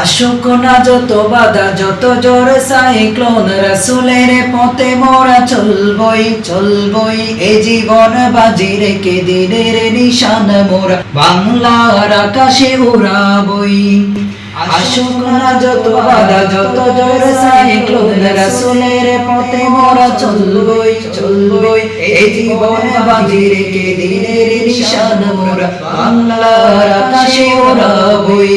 আসুক না যত বাধা, যত জোর সাইক্লোন, রাসুলের পথে মোরা চলবই চলবই। এ জীবন বাজি রেখে দিনের নিশান মোরা, বাংলার আকাশে উড়াবই। আসুক না যত বাধা, যত জোর সাইক্লোন, রাসুলের পথে মোরা চলবই চলবই। এ জীবন বাজি রেখে দিনের নিশান মোরা, বাংলার আকাশে উড়াবই।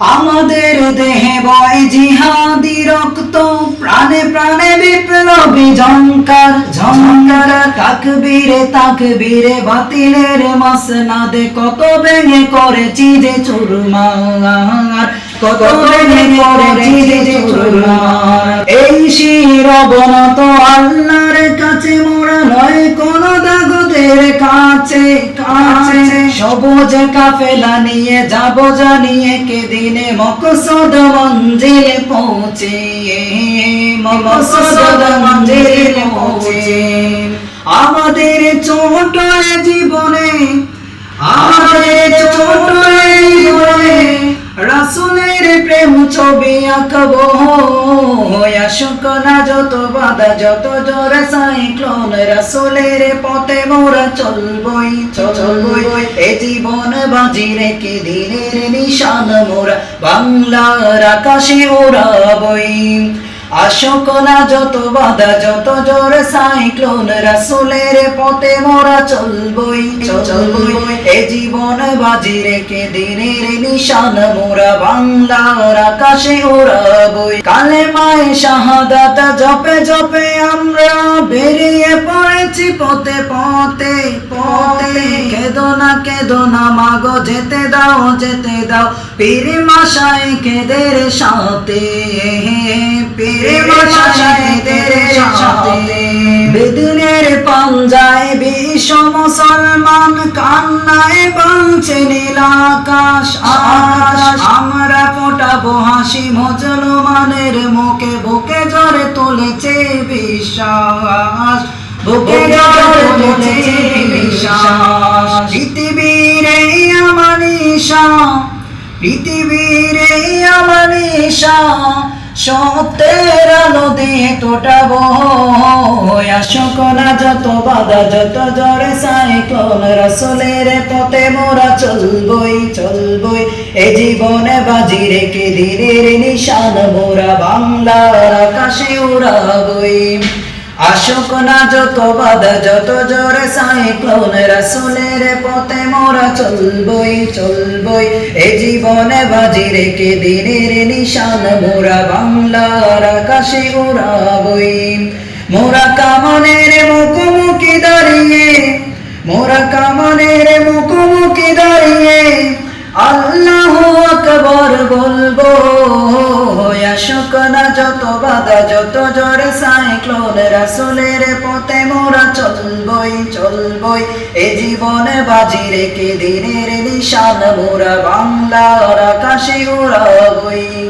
আমাদের দেহে বয় জিহাদি রক্ত, প্রাণে প্রাণে বিপ্লবী ঝঙ্কার ঝঙ্কার তাকবীরে তাকবীরে বাতিলের মাসনাদে কত ভেঙে করেছি যে চুরমার। কত ভেঙে করেছি যে চুরমার। এই শিরবনত আল্লাহর কাছে দাগদের কাছে কাছে সবুজ কাফেলা নিয়ে যাব জানিয়ে কে দিনে মকসদ মঞ্জিলে পৌঁছে মকসদ মঞ্জিলে পৌঁছে আমাদের ছোট জীবনে, আমাদের ছোট জীবনে রাসুলের প্রেম ছবি আঁকবো। আসুক না যত বাধা, যত জোরে সাইক্লোন, রাসুলের পথে মোরা চলবই চলবই। এ জীবন বাজি রেখে দিনের নিশান মোরা, বাংলার আকাশে ওড়াবই। আসক না যত বাধা, যত জোর সাইক্লোন, রাসুলের পথে মোরা চলবই চলবই। এ জীবন বাজি রেখে দিনের নিশান মোরা বাংলার আকাশে ওড়াবই কালে মায়ে শাহাদাত, জপে জপে আমরা বেরিয়ে পড়েছি পথে পথে পথে। কেদো না কেদো না মাগো যেতে দাও যেতে দাও। পীর মাসায় কেদের সাথে। পীর মাসায় কেদের সাথে। বেদনের পাঞ্জায় বিশ্ব মুসলমান কান্নায় বাঁচে নীল আকাশ। আমরা ফোটাবো হাসি মুসলমানের মুখে বুকে জ্বরে তুলেছে বিশ্বাস বুকে জ্বরে তুলেছে বিশ্বাস পৃথিবীর এই আমার ঈশা পৃথিবীর এই আমার সত্যের আলো দিয়ে তোটাবো। আসক না যত বাধা যত জোরে সাইক্লোন রসলের পথে মোরা চলবই চলবই। এ জীবনে বাজি রেখে দিনের নিশান মোরা বাংলার আকাশে উড়াবই। আসক না যত বাধা, যত জোরে সাইক্লোন রসুলের পথে মোরা চলবই চলবই। এ জীবনে বাজি রেখে দিনের নিশান, মোরা বাংলার আকাশে উড়াবই। মোরা কামনের মুখোমুখি দাঁড়িয়ে, মোরা কামনের মুখোমুখি বলব আসক না যত বাধা, যত জোরে সাইক্লোন রাসুলের পথে মোরা চলবই চলবই। এ জীবনে বাজি রেখে দিনের নিশান, মোরা বাংলার আকাশে উড়াবই।